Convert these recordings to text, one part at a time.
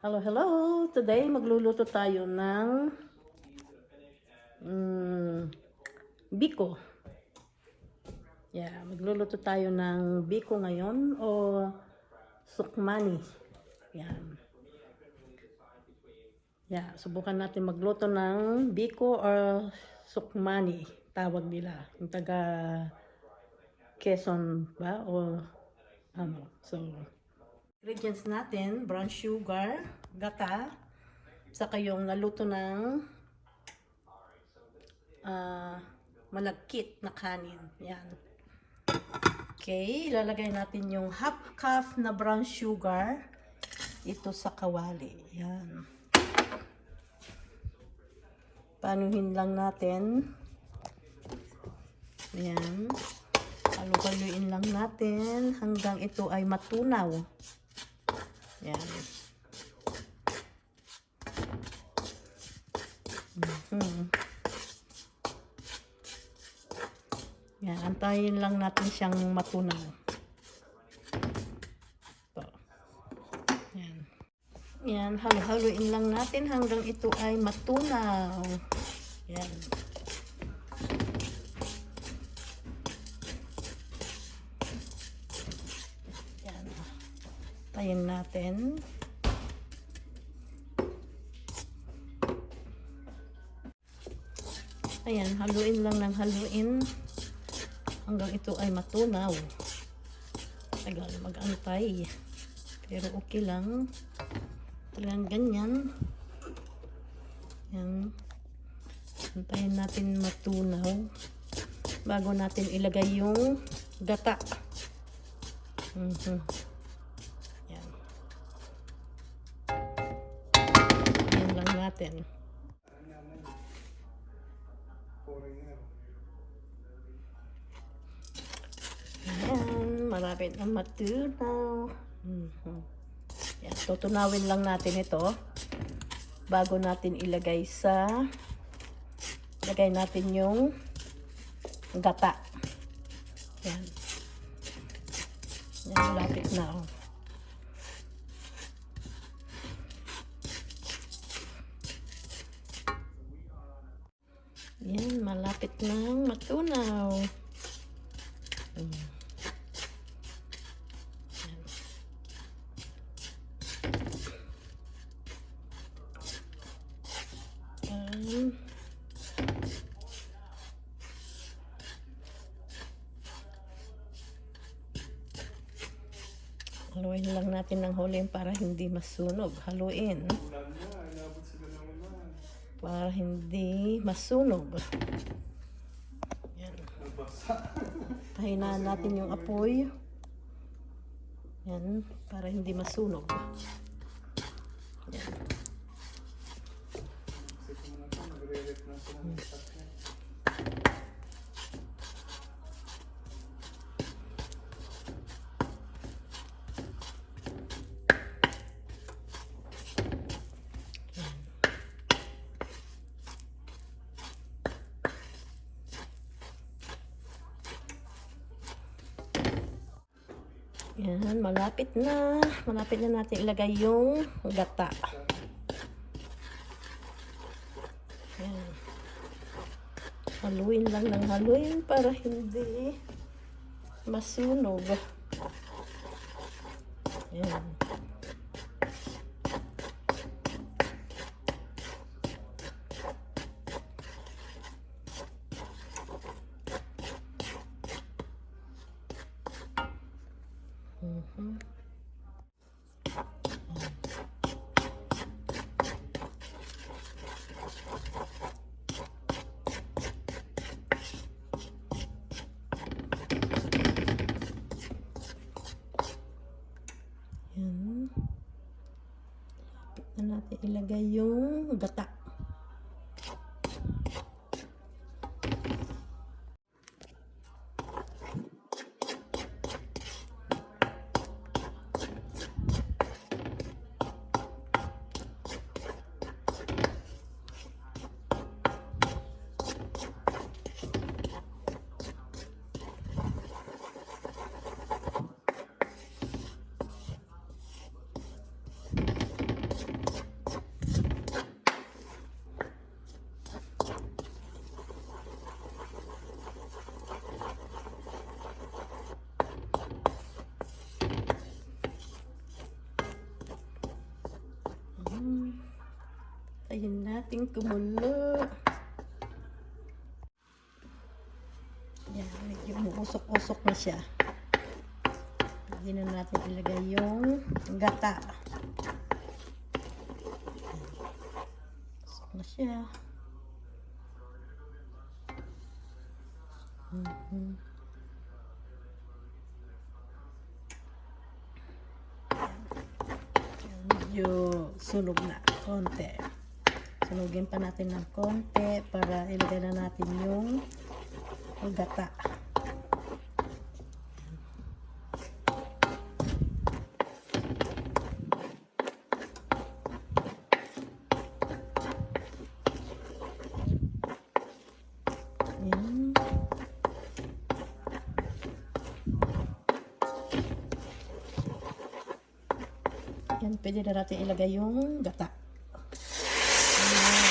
Hello, hello! Today, magluluto tayo ng mm, biko. Yeah, magluluto tayo ng biko ngayon o sukmani. Yan. Yeah, subukan natin magluto ng biko or sukmani, tawag nila. Yung taga Quezon ba? O ano. So, ingredients natin, brown sugar, gata, saka yung naluto ng ah, malagkit na kanin. Yan. Okay, ilalagay natin yung half cup na brown sugar ito sa kawali. Yan. Panuhin lang natin. Yan. Halu-haluin lang natin hanggang ito ay matunaw. Yan. Mhm. Yan, antayin lang natin siyang matunaw. Ito. Yan. Yan, halu-haluin lang natin hanggang ito ay matunaw. Yan. Tayin natin. Ayan, haluin lang ng haluin hanggang ito ay matunaw. Tagal mag-antay. Pero okay lang. Talagang ganyan. Yan. Antayin natin matunaw bago natin ilagay yung gata. Mhm. Natin. Ayan, malapit na matunaw. Mhm. Yan, tutunawin lang natin ito bago natin ilagay sa ilagay natin yung gata. Yan. Yan, malapit na. Oh. Yan, malapit na matunaw. Mm. Haluin lang natin ng huling para hindi masunog. Haluin. Para hindi masunog. Pahinaan natin yung apoy. Yan. Para hindi masunog. Yan. Yan, malapit na. Malapit na natin ilagay yung gata. Yan. Haluin lang ng haluin para hindi masunog. Yan. Mhm. Yan. Lapit na natin ilagay yung gata. Kumulo. Yan, medyo umuusok-usok na siya. Pwede na natin ilagay yung gata. Usok na siya. Mhm. Yan, Medyo sunog na konti. Sunugin pa natin ng konti para ilagay na natin yung gata. Yan. Pwede na natin ilagay yung gata. Ayan.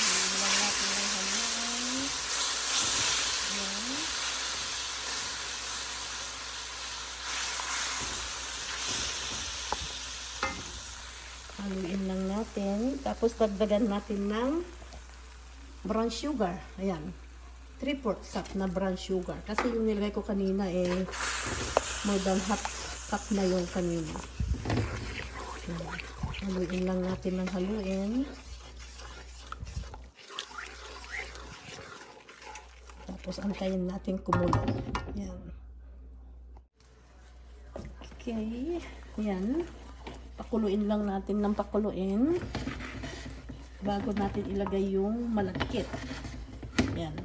Ayan lang natin ng halong. Ayan. Haluin lang natin. Tapos dagdagan natin ng brown sugar. Ayan. 3 fourths cup na brown sugar. Kasi yung nilagay ko kanina eh more than half cup na yung kanina. Haluin lang natin ng haluin. Tapos antayin natin kumulo. Ayan. Okay. Ayan. Pakuluin lang natin ng pakuluin bago natin ilagay yung malagkit. Yan.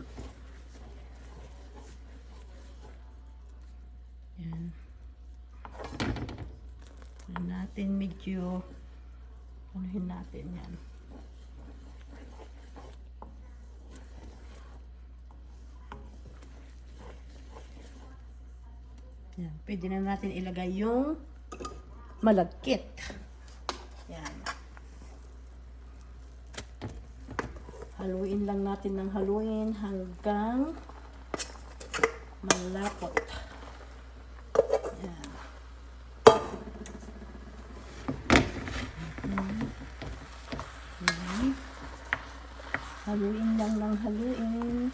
Yan. Yan natin medyo anuhin natin yan. Yan. Pwede na natin ilagay yung malagkit. Yan. Haluin lang natin ng haluin hanggang malapot. Yan. Haluin lang ng haluin.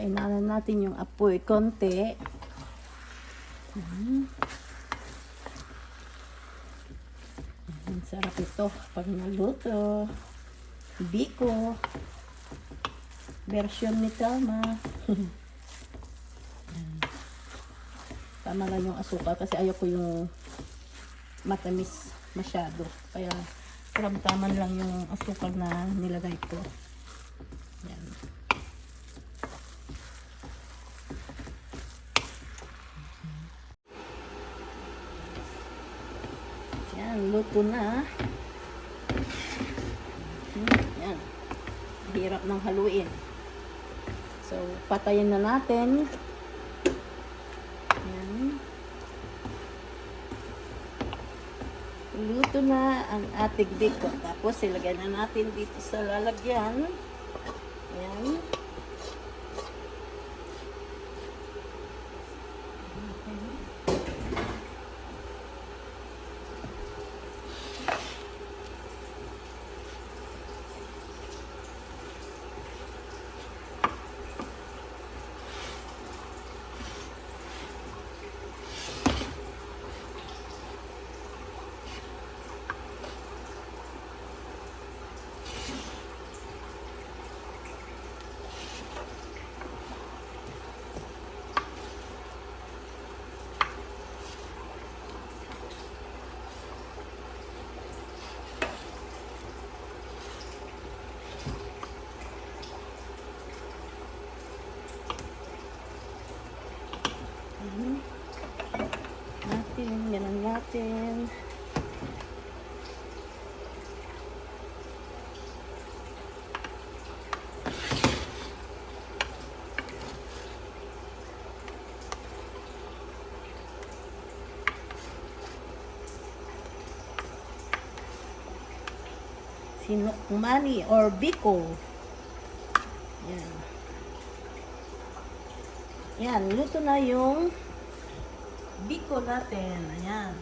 Kainanan natin yung apoy konti. Mhm. Ang sarap ito pag naluto. Biko. Version ni Tama. Tama lang yung asukal kasi ayoko yung matamis masyado. Kaya karamdaman lang yung asukal na nilagay ko. Yan. Luto na. Hmm, Yan. Hirap ng haluin. So, patayin na natin. Yan. Luto na ang ating bacon. Tapos, ilagay na natin dito sa lalagyan. Yan. Natin, ganun natin. sinukmani or biko. Yan. Yan, luto na yung biko natin. Ayan.